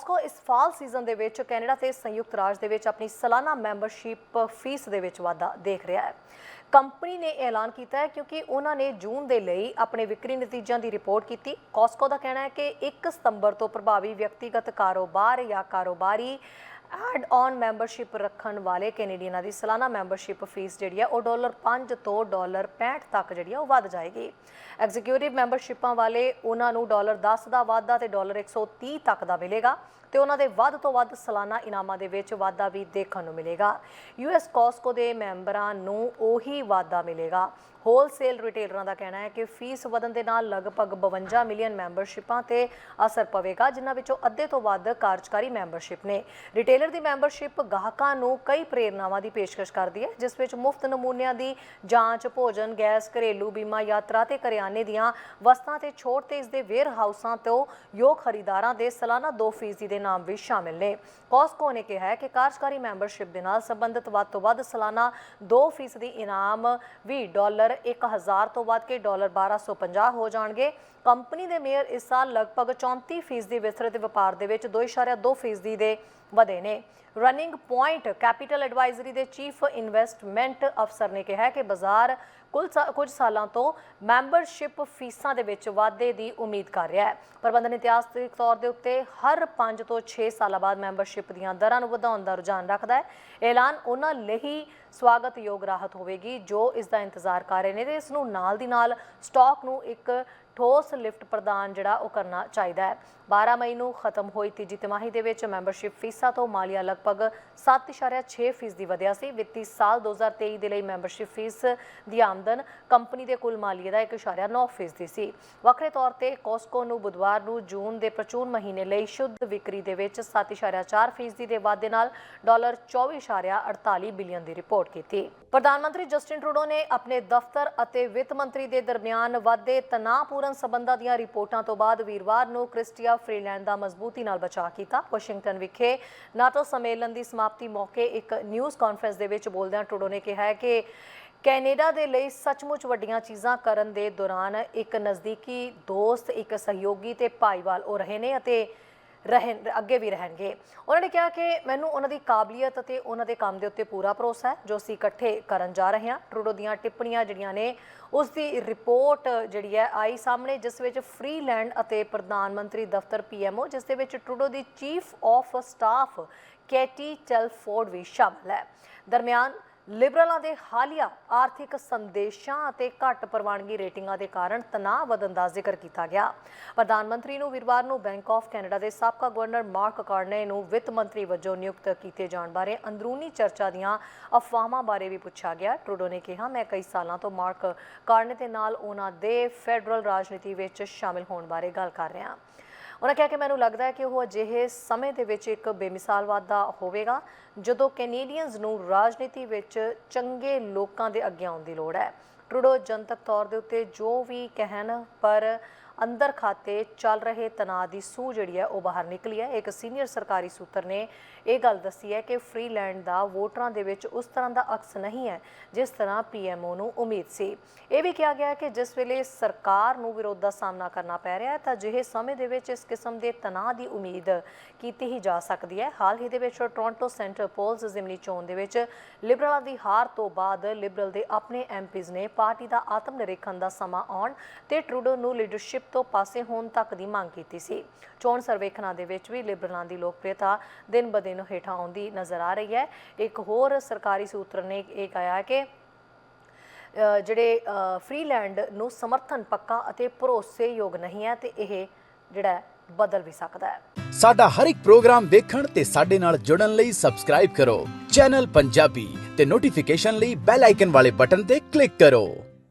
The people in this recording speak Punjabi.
ਕਾਸਕੋ ਇਸ ਫਾਲ ਸੀਜ਼ਨ ਦੇ ਵਿੱਚ ਕੈਨੇਡਾ ਤੇ ਸੰਯੁਕਤ ਰਾਜ ਦੇ ਵਿੱਚ ਆਪਣੀ ਸਾਲਾਨਾ ਮੈਂਬਰਸ਼ਿਪ ਫੀਸ ਦੇ ਵਿੱਚ ਵਾਧਾ ਦੇਖ ਰਿਹਾ ਹੈ। ਕੰਪਨੀ ਨੇ ਇਹ ਐਲਾਨ ਕੀਤਾ ਹੈ ਕਿਉਂਕਿ ਉਹਨਾਂ ਨੇ ਜੂਨ ਦੇ ਲਈ ਆਪਣੇ ਵਿਕਰੀ ਨਤੀਜਿਆਂ ਦੀ ਰਿਪੋਰਟ ਕੀਤੀ। ਕਾਸਕੋ ਦਾ ਕਹਿਣਾ ਹੈ ਕਿ 1 ਸਤੰਬਰ ਤੋਂ ਪ੍ਰਭਾਵੀ ਵਿਅਕਤੀਗਤ ਕਾਰੋਬਾਰ ਜਾਂ ਕਾਰੋਬਾਰੀ ਐਡ ਔਨ ਮੈਂਬਰਸ਼ਿਪ ਰੱਖਣ ਵਾਲੇ ਕੈਨੇਡੀਅਨਾਂ ਦੀ ਸਾਲਾਨਾ ਮੈਂਬਰਸ਼ਿਪ ਫੀਸ ਜਿਹੜੀ ਹੈ ਉਹ ਡਾਲਰ 5 ਤੋਂ ਡਾਲਰ 65 ਤੱਕ ਜਿਹੜੀ ਹੈ ਉਹ ਵੱਧ ਜਾਏਗੀ। ਐਗਜ਼ੀਕਿਊਟਿਵ ਮੈਂਬਰਸ਼ਿਪਾਂ ਵਾਲੇ ਉਹਨਾਂ ਨੂੰ ਡਾਲਰ 10 ਦਾ ਵਾਧਾ ਤੇ ਡਾਲਰ 130 ਤੱਕ ਦਾ ਮਿਲੇਗਾ ਤੇ ਉਹਨਾਂ ਦੇ ਵੱਧ ਤੋਂ ਵੱਧ ਸਾਲਾਨਾ ਇਨਾਮਾਂ ਦੇ ਵਿੱਚ ਵਾਧਾ ਵੀ ਦੇਖਣ ਨੂੰ ਮਿਲੇਗਾ। ਯੂਐਸ ਕੋਸਕੋ ਦੇ ਮੈਂਬਰਾਂ ਨੂੰ ਉਹੀ ਵਾਧਾ ਮਿਲੇਗਾ। ਹੋਲਸੇਲ ਰਿਟੇਲਰਾਂ ਦਾ ਕਹਿਣਾ ਹੈ ਕਿ ਫੀਸ ਵਧਣ ਦੇ ਨਾਲ ਲਗਭਗ 52 ਮਿਲੀਅਨ ਮੈਂਬਰਸ਼ਿਪਾਂ ਤੇ ਅਸਰ ਪਵੇਗਾ, ਜਿਨ੍ਹਾਂ ਵਿੱਚੋਂ ਅੱਧੇ ਤੋਂ ਵੱਧ ਕਾਰਜਕਾਰੀ ਮੈਂਬਰਸ਼ਿਪ ਨੇ। ਰਿਟੇਲਰ ਦੀ ਮੈਂਬਰਸ਼ਿਪ ਗਾਹਕਾਂ ਨੂੰ ਕਈ ਪ੍ਰੇਰਨਾਵਾਂ ਦੀ ਪੇਸ਼ਕਸ਼ ਕਰਦੀ ਹੈ, ਜਿਸ ਵਿੱਚ ਮੁਫਤ ਨਮੂਨਿਆਂ ਦੀ ਜਾਂਚ, ਭੋਜਨ, ਗੈਸ, ਘਰੇਲੂ ਬੀਮਾ, ਯਾਤਰਾ ਤੇ ਕਰਿਆਨੇ ਦੀਆਂ ਵਸਤਾਂ ਤੇ ਛੋਟ ਤੇ ਇਸ ਦੇ ਵੇਅਰ ਹਾਊਸਾਂ ਤੋਂ ਯੋਗ ਖਰੀਦਾਰਾਂ ਦੇ ਸਾਲਾਨਾ 2% ਦੇ ਨਾਮ ਵੀ ਸ਼ਾਮਿਲ ਨੇ। ਕਾਸਕੋ ਨੇ ਕਿਹਾ ਹੈ ਕਿ ਕਾਰਜਕਾਰੀ ਮੈਂਬਰਸ਼ਿਪ ਦੇ ਨਾਲ ਸੰਬੰਧਿਤ ਵੱਧ ਤੋਂ ਵੱਧ ਸਾਲਾਨਾ 2% ਦੀ ਇਨਾਮ ਵੀ ਡਾਲਰ 1000 ਤੋਂ ਵੱਧ ਕੇ ਡਾਲਰ 1250 ਹੋ ਜਾਣਗੇ। ਕੰਪਨੀ ਦੇ ਮੇਅਰ ਇਸ ਸਾਲ ਲਗਭਗ 34% ਦੀ ਵਿਸਤ੍ਰਿਤ ਵਪਾਰ ਦੇ ਵਿੱਚ 2.2% ਦੇ ਵਧੇ ਨੇ। haré running point capital advisory ਦੇ ਚੀਫ ਇਨਵੈਸਟਮੈਂਟ ਅਫਸਰ ਨੇ ਕਿਹਾ ਕਿ ਬਾਜ਼ਾਰ ਕੁੱਲ ਸਾ- ਕੁਝ ਸਾਲਾਂ ਤੋਂ ਮੈਂਬਰਸ਼ਿਪ ਫੀਸਾਂ ਦੇ ਵਿੱਚ ਵਾਧੇ ਦੀ ਉਮੀਦ ਕਰ ਰਿਹਾ ਹੈ। ਪ੍ਰਬੰਧਨ ਇਤਿਹਾਸਕ ਤੌਰ ਦੇ ਉੱਤੇ ਹਰ 5 ਤੋਂ 6 ਸਾਲਾਂ ਬਾਅਦ ਮੈਂਬਰਸ਼ਿਪ ਦੀਆਂ ਦਰਾਂ ਨੂੰ ਵਧਾਉਣ ਦਾ ਰੁਝਾਨ ਰੱਖਦਾ ਹੈ। ਐਲਾਨ ਉਹਨਾਂ ਲਈ ਸਵਾਗਤਯੋਗ ਰਾਹਤ ਹੋਵੇਗੀ, ਜੋ ਇਸ ਦਾ ਇੰਤਜ਼ਾਰ ਕਰ ਰਹੇ ਨੇ ਤੇ ਇਸ ਨੂੰ ਨਾਲ ਦੀ ਨਾਲ ਸਟਾਕ ਨੂੰ ਇੱਕ ਠੋਸ ਲਿਫਟ ਪ੍ਰਦਾਨ ਜਿਹੜਾ ਉਹ ਕਰਨਾ ਚਾਹੀਦਾ ਹੈ। 12 ਮਈ ਨੂੰ ਖਤਮ ਹੋਈ ਤੀਜੀ ਤਿਮਾਹੀ ਦੇ ਵਿੱਚ ਮੈਂਬਰਸ਼ਿਪ ਫੀਸਾਂ ਤੋਂ ਮਾਲੀਆ ਲਗਭਗ 7.6% ਦੀ ਵਧਿਆ ਸੀ। ਵਿੱਤੀ ਸਾਲ 2023 ਦੇ ਲਈ ਮੈਂਬਰਸ਼ਿਪ ਫੀਸ ਦੀ ਆਮਦਨ ਕੰਪਨੀ ਦੇ ਕੁੱਲ ਮਾਲੀਏ ਦਾ 1.9% ਸੀ। ਵੱਖਰੇ ਤੌਰ ਤੇ ਕੋਸਕੋ ਨੂੰ ਬੁੱਧਵਾਰ ਨੂੰ ਜੂਨ ਦੇ ਪ੍ਰਚੂਨ ਮਹੀਨੇ ਲਈ ਸ਼ੁੱਧ ਵਿਕਰੀ ਦੇ ਵਿੱਚ 7.4% ਦੇ ਵਾਧੇ ਨਾਲ ਡਾਲਰ 24.48 ਬਿਲੀਅਨ ਦੀ ਰਿਪੋਰਟ ਕੀਤੀ। ਪ੍ਰਧਾਨ ਮੰਤਰੀ ਜਸਟਿਨ ਟਰੂਡੋ ਨੇ ਆਪਣੇ ਦਫ਼ਤਰ ਅਤੇ ਵਿੱਤ ਮੰਤਰੀ ਦੇ ਦਰਮਿਆਨ ਵਾਧੇ ਤਣਾਅਪੂਰਨ ਸਬੰਧਾਂ ਦੀਆਂ ਰਿਪੋਰਟਾਂ ਤੋਂ ਬਾਅਦ ਵੀਰਵਾਰ ਨੂੰ ਕ੍ਰਿਸਟੀਆ ਫਰੀਲੈਂਡ ਦਾ ਮਜ਼ਬੂਤੀ ਨਾਲ ਬਚਾਅ ਕੀਤਾ। ਵਾਸ਼ਿੰਗਟਨ ਵਿਖੇ ਨਾਟੋ ਸੰਮੇਲਨ ਦੀ ਸਮਾਪਤੀ ਮੌਕੇ ਇੱਕ ਨਿਊਜ਼ ਕਾਨਫਰੰਸ ਦੇ ਵਿੱਚ ਬੋਲਦਿਆਂ ਟਰੂਡੋ ਨੇ ਕਿਹਾ ਹੈ ਕਿ ਕੈਨੇਡਾ ਦੇ ਲਈ ਸੱਚਮੁੱਚ ਵੱਡੀਆਂ ਚੀਜ਼ਾਂ ਕਰਨ ਦੇ ਦੌਰਾਨ ਇੱਕ ਨਜ਼ਦੀਕੀ ਦੋਸਤ, ਇੱਕ ਸਹਿਯੋਗੀ ਤੇ ਭਾਈਵਾਲ ਉਹ ਰਹੇ ਨੇ ਅਤੇ ਰਹਿਣ, ਅੱਗੇ ਵੀ ਰਹਿਣਗੇ। ਉਹਨਾਂ ਨੇ ਕਿਹਾ ਕਿ ਮੈਨੂੰ ਉਹਨਾਂ ਦੀ ਕਾਬਲੀਅਤ ਅਤੇ ਉਹਨਾਂ ਦੇ ਕੰਮ ਦੇ ਉੱਤੇ ਪੂਰਾ ਭਰੋਸਾ ਹੈ, ਜੋ ਅਸੀਂ ਇਕੱਠੇ ਕਰਨ ਜਾ ਰਹੇ ਹਾਂ। ਟਰੂਡੋ ਦੀਆਂ ਟਿੱਪਣੀਆਂ ਜਿਹੜੀਆਂ ਨੇ, ਉਸ ਦੀ ਰਿਪੋਰਟ ਜਿਹੜੀ ਹੈ ਆਈ ਸਾਹਮਣੇ, ਜਿਸ ਵਿੱਚ ਫ੍ਰੀਲੈਂਡ ਅਤੇ ਪ੍ਰਧਾਨ ਮੰਤਰੀ ਦਫ਼ਤਰ ਪੀਐਮਓ ਜਿਸ ਦੇ ਵਿੱਚ Trudeau the chief of staff Katie Telford ਵੀ ਸ਼ਾਮਲ ਹੈ। ਦਰਮਿਆਨ ਲਿਬਰਲਾਂ ਦੇ ਹਾਲੀਆ ਆਰਥਿਕ ਸੰਦੇਸ਼ਾਂ ਅਤੇ ਘੱਟ ਪ੍ਰਵਾਨਗੀ ਰੇਟਿੰਗਾਂ ਦੇ ਕਾਰਨ ਤਣਾਅ ਵਧਣ ਦਾ ਜ਼ਿਕਰ ਕੀਤਾ ਗਿਆ। ਪ੍ਰਧਾਨ ਮੰਤਰੀ ਨੂੰ ਵੀਰਵਾਰ ਨੂੰ ਬੈਂਕ ਆਫ ਕੈਨੇਡਾ ਦੇ ਸਾਬਕਾ ਗਵਰਨਰ ਮਾਰਕ ਕਾਰਨੇ ਨੂੰ ਵਿੱਤ ਮੰਤਰੀ ਵਜੋਂ ਨਿਯੁਕਤ ਕੀਤੇ ਜਾਣ ਬਾਰੇ ਅੰਦਰੂਨੀ ਚਰਚਾ ਦੀਆਂ ਅਫਵਾਹਾਂ ਬਾਰੇ ਵੀ ਪੁੱਛਿਆ ਗਿਆ। ਟਰੂਡੋ ਨੇ ਕਿਹਾ, ਮੈਂ ਕਈ ਸਾਲਾਂ ਤੋਂ ਮਾਰਕ ਕਾਰਨੇ ਦੇ ਨਾਲ ਉਹਨਾਂ ਦੇ ਫੈਡਰਲ ਰਾਜਨੀਤੀ ਵਿੱਚ ਸ਼ਾਮਿਲ ਹੋਣ ਬਾਰੇ ਗੱਲ ਕਰ ਰਿਹਾ ਹਾਂ। ਉਹਨਾਂ ਕਿਹਾ ਕਿ ਮੈਨੂੰ ਲੱਗਦਾ ਹੈ ਕਿ ਉਹ ਅਜਿਹੇ ਸਮੇਂ ਦੇ ਵਿੱਚ ਇੱਕ ਬੇਮਿਸਾਲ ਵਾਧਾ ਹੋਵੇਗਾ, ਜਦੋਂ ਕੈਨੇਡੀਅਨਸ ਨੂੰ ਰਾਜਨੀਤੀ ਵਿੱਚ ਚੰਗੇ ਲੋਕਾਂ ਦੇ ਅੱਗੇ ਆਉਣ ਦੀ ਲੋੜ ਹੈ। ਟਰੂਡੋ ਜਨਤਕ ਤੌਰ ਦੇ ਉੱਤੇ ਜੋ ਵੀ ਕਹਿਣ ਪਰ ਅੰਦਰ ਖਾਤੇ ਚੱਲ ਰਹੇ ਤਣਾਅ ਦੀ ਸੂਹ ਜਿਹੜੀ ਹੈ ਉਹ ਬਾਹਰ ਨਿਕਲੀ ਹੈ। ਇੱਕ ਸੀਨੀਅਰ ਸਰਕਾਰੀ ਸੂਤਰ ਨੇ ਇਹ ਗੱਲ ਦੱਸੀ ਹੈ ਕਿ ਫ੍ਰੀਲੈਂਡ ਦਾ ਵੋਟਰਾਂ ਦੇ ਵਿੱਚ ਉਸ ਤਰ੍ਹਾਂ ਦਾ ਅਕਸ ਨਹੀਂ ਹੈ, ਜਿਸ ਤਰ੍ਹਾਂ ਪੀਐਮਓ ਨੂੰ ਉਮੀਦ ਸੀ। ਇਹ ਵੀ ਕਿਹਾ ਗਿਆ ਕਿ ਜਿਸ ਵੇਲੇ ਸਰਕਾਰ ਨੂੰ ਵਿਰੋਧ ਦਾ ਸਾਹਮਣਾ ਕਰਨਾ ਪੈ ਰਿਹਾ ਹੈ, ਤਾਂ ਅਜਿਹੇ ਸਮੇਂ ਦੇ ਵਿੱਚ ਇਸ ਕਿਸਮ ਦੇ ਤਣਾਅ ਦੀ ਉਮੀਦ ਕੀਤੀ ਹੀ ਜਾ ਸਕਦੀ ਹੈ। ਹਾਲ ਹੀ ਦੇ ਵਿੱਚ ਟੋਰਾਂਟੋ ਸੈਂਟਰ ਪੋਲਸ ਜ਼ਿਮਨੀ ਚੋਣ ਦੇ ਵਿੱਚ ਲਿਬਰਲਾਂ ਦੀ ਹਾਰ ਤੋਂ ਬਾਅਦ ਲਿਬਰਲ ਦੇ ਆਪਣੇ ਐਮਪੀਜ਼ ਨੇ ਪਾਰਟੀ ਦਾ ਆਤਮ ਨਿਰੀਖਣ ਦਾ ਸਮਾਂ ਆਉਣ ਤੇ ਟਰੂਡੋ ਨੂੰ ਲੀਡਰਸ਼ਿਪ ਤੋਂ ਪਾਸੇ ਹੋਣ ਤੱਕ ਦੀ ਮੰਗ ਕੀਤੀ ਸੀ। ਚੋਣ ਸਰਵੇਖਣਾਂ ਦੇ ਵਿੱਚ ਵੀ ਲਿਬਰਲਾਂ ਦੀ ਲੋਕਪ੍ਰਿਯਤਾ ਦਿਨ ਬ ਹੇਠਾਂ ਆਉਂਦੀ ਨਜ਼ਰ ਆ ਰਹੀ ਹੈ। ਇੱਕ ਹੋਰ ਸਰਕਾਰੀ ਸੂਤਰ ਨੇ ਇਹ ਕਿਹਾ ਕਿ ਜਿਹੜੇ ਫ੍ਰੀਲੈਂਡ ਨੂੰ ਸਮਰਥਨ ਪੱਕਾ ਅਤੇ ਭਰੋਸੇਯੋਗ ਨਹੀਂ ਹੈ ਤੇ ਇਹ ਜਿਹੜਾ ਬਦਲ ਵੀ ਸਕਦਾ ਹੈ। ਸਾਡਾ ਹਰ ਇੱਕ ਪ੍ਰੋਗਰਾਮ ਦੇਖਣ ਤੇ ਸਾਡੇ ਨਾਲ ਜੁੜਨ ਲਈ ਸਬਸਕ੍ਰਾਈਬ ਕਰੋ। ਚੈਨਲ ਪੰਜਾਬੀ ਤੇ ਨੋਟੀਫਿਕੇਸ਼ਨ ਲਈ ਬੈਲ ਆਈਕਨ ਵਾਲੇ ਬਟਨ ਤੇ ਕਲਿੱਕ ਕਰੋ।